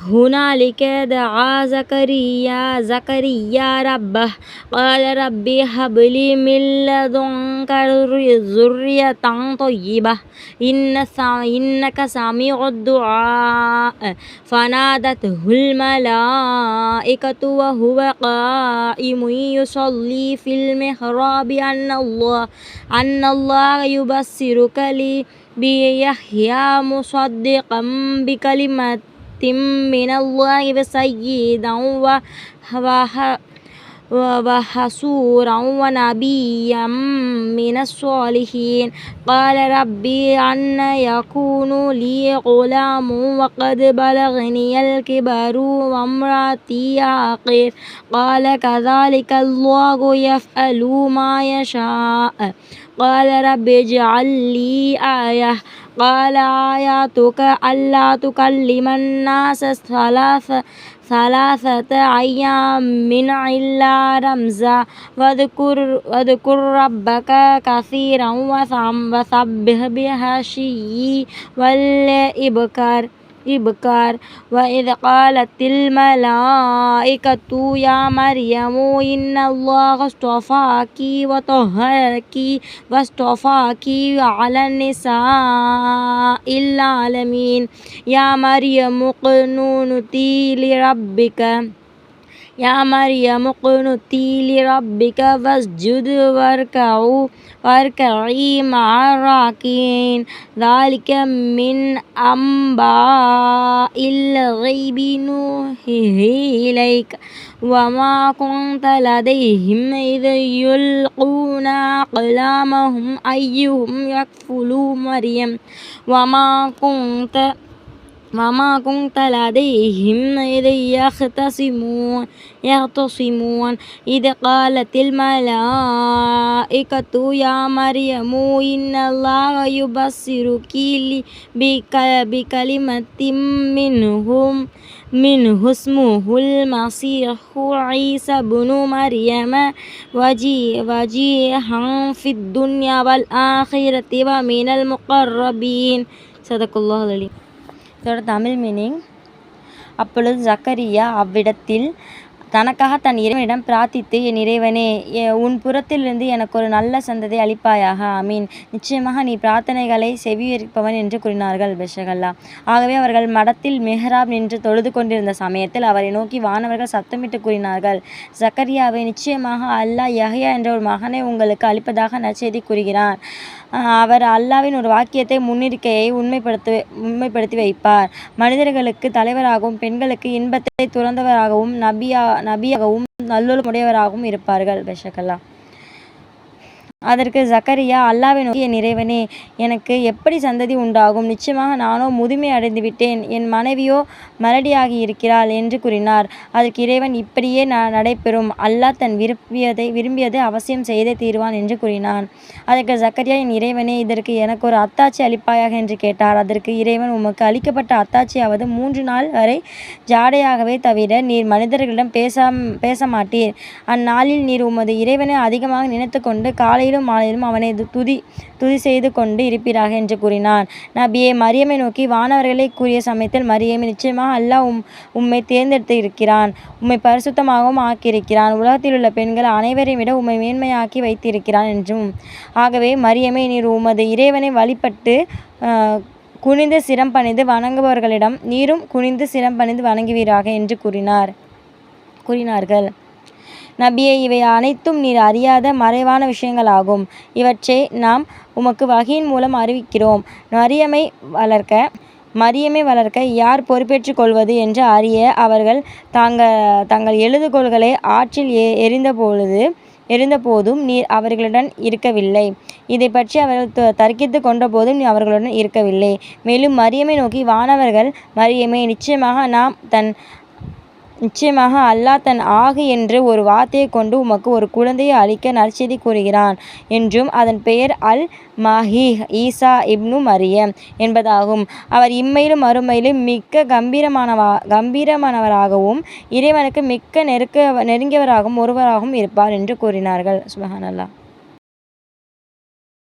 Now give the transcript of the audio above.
هنالك دعا زكريا زكريا ربه. قال ربي هب لي من لدنك ذرية طيبة. إن إنك سميع الدعاء. فنادته الملائكة وهو قائم يصلي في المحراب. أن الله أن الله يبصرك لي بيحيى مصدقا بكلمات من الله وسيدا وحسورا ونبيا من الصالحين. قال ربي أن يكون لي غلام وقد بلغني الكبر وامرأتي عاقر. قال كذلك الله يفعل ما يشاء. قال رب اجعل لي آية قال آياتك ألا تكلم الناس ثلاث ثلاثة أيام من إلا رمزا واذكر, واذكر ربك كثيرا وسبح بهشي والإبكار إبكار. وإذ قالت الملائكة يا مريم إن الله اصطفاك وطهرك واصطفاك على النساء العالمين. يا مريم قنوتي لربك. يا مريم اقنتي لربك فاسجد واركعوا واركعي مع الراكعين. ذلك من أنباء الغيب نوحيه إليك. وما كنت لديهم إذ يلقون أقلامهم أيهم يكفل مريم. وما كنت وما كنت لديهم إذ يختصمون يختصمون. إذ قالت الملائكة يا مريم إن الله يبصرك بكلمة منهم منه اسمه المسيح عيسى بن مريم. وجيها في الدنيا والآخرة ومن المقربين. صدق الله العليم இதோட தமிழ் மீனிங் அப்பொழுது ஜக்கரியா அவ்விடத்தில் தனக்காக தன் இறைவனிடம் பிரார்த்தித்து என் இறைவனே உன் புறத்திலிருந்து எனக்கு ஒரு நல்ல சந்ததை அளிப்பாயாக. அமீன் நிச்சயமாக நீ பிரார்த்தனைகளை செவியிருப்பவன் என்று கூறினார்கள் பெஷகல்லா. ஆகவே அவர்கள் மடத்தில் மெஹராப் நின்று தொழுது கொண்டிருந்த சமயத்தில் அவரை நோக்கி வானவர்கள் சத்தமிட்டு கூறினார்கள் ஜக்கரியாவை நிச்சயமாக அல்லாஹ் யஹ்யா என்ற ஒரு மகனை உங்களுக்கு அளிப்பதாக நச்செய்தி கூறுகிறான். அவர் அல்லாவின் ஒரு வாக்கியத்தை முன்னிருக்கையை உண்மைப்படுத்த உண்மைப்படுத்தி வைப்பார். மனிதர்களுக்கு தலைவராகவும் பெண்களுக்கு இன்பத்தை துறந்தவராகவும் நபியா நபியாகவும் நல்லொழுமுடையவராகவும் இருப்பார்கள். பெஷக்கல்லா அதற்கு ஜக்கரியா அல்லாவை நோக்கி என் இறைவனே எனக்கு எப்படி சந்ததி உண்டாகும்? நிச்சயமாக நானோ முதுமை அடைந்து விட்டேன். என் மனைவியோ மலடியாகி இருக்கிறாள் என்று கூறினார். அதற்கு இறைவன் இப்படியே நடைபெறும். அல்லாஹ் தன் விரும்பியதை விரும்பியதை அவசியம் செய்தே தீர்வான் என்று கூறினான். அதற்கு ஜக்கரியா என் இறைவனே இதற்கு எனக்கு ஒரு அத்தாட்சி அளிப்பாயாக என்று கேட்டார். அதற்கு இறைவன் உமக்கு அளிக்கப்பட்ட அத்தாட்சியாவது மூன்று நாள் வரை ஜாடையாகவே தவிர நீர் மனிதர்களிடம் பேச பேச மாட்டீர் அந்நாளில் நீர் உமது இறைவனை அதிகமாக நினைத்து கொண்டு காலையில் காலையிலும் மாலையிலும் அவனை துதி துதி செய்து கொண்டு இருப்பீராக என்று கூறினான். நபியை மரியமை நோக்கி வானவர்களை கூறிய சமயத்தில் மரியமை நிச்சயமாக அல்லாஹ் உம் உம்மை தேர்ந்தெடுத்து இருக்கிறான். உம்மை பரிசுத்தமாகவும் ஆக்கியிருக்கிறான். உலகத்தில் உள்ள பெண்கள் அனைவரையும் விட உம்மை மேன்மையாக்கி வைத்திருக்கிறான் என்றும். ஆகவே மரியமை நீர் உமது இறைவனை வழிபட்டு குனிந்து சிரம் பணிந்து வணங்குபவர்களிடம் நீரும் குனிந்து சிரம் பணிந்து வணங்குவீராக என்று கூறினார் கூறினார்கள். நபியே இவை அனைத்தும் நீர் அறியாத மறைவான விஷயங்களாகும். இவற்றை நாம் உமக்கு வகையின் மூலம் அறிவிக்கிறோம். மரியமை வளர்க்க மரியமை வளர்க்க யார் பொறுப்பேற்றுக் கொள்வது என்று அறிய அவர்கள் தாங்கள் தங்கள் எழுதுகோள்களை ஆற்றில் எ எரிந்தபொழுது இருந்தபோதும் நீர் அவர்களுடன் இருக்கவில்லை. இதை பற்றி அவர்கள் தர்க்கித்து கொண்டபோதும் நீ அவர்களுடன் இருக்கவில்லை. மேலும் மரியமை நோக்கி வானவர்கள் மரியமை நிச்சயமாக நாம் தன் நிச்சயமாக அல்லாஹ் தன் ஆகு என்று ஒரு வார்த்தையை கொண்டு உமக்கு ஒரு குழந்தையை அளிக்க நற்செய்தி கூறுகிறான் என்றும் அதன் பெயர் அல் மாஹி ஈசா இப்னு மரியம் என்பதாகும். அவர் இம்மையிலும் மறுமையிலும் மிக்க கம்பீரமானவா கம்பீரமானவராகவும் இறைவனுக்கு மிக்க நெருக்க நெருங்கியவராகவும் ஒருவராகவும் இருப்பார் என்று கூறினார்கள். சுபஹானல்லாஹ்.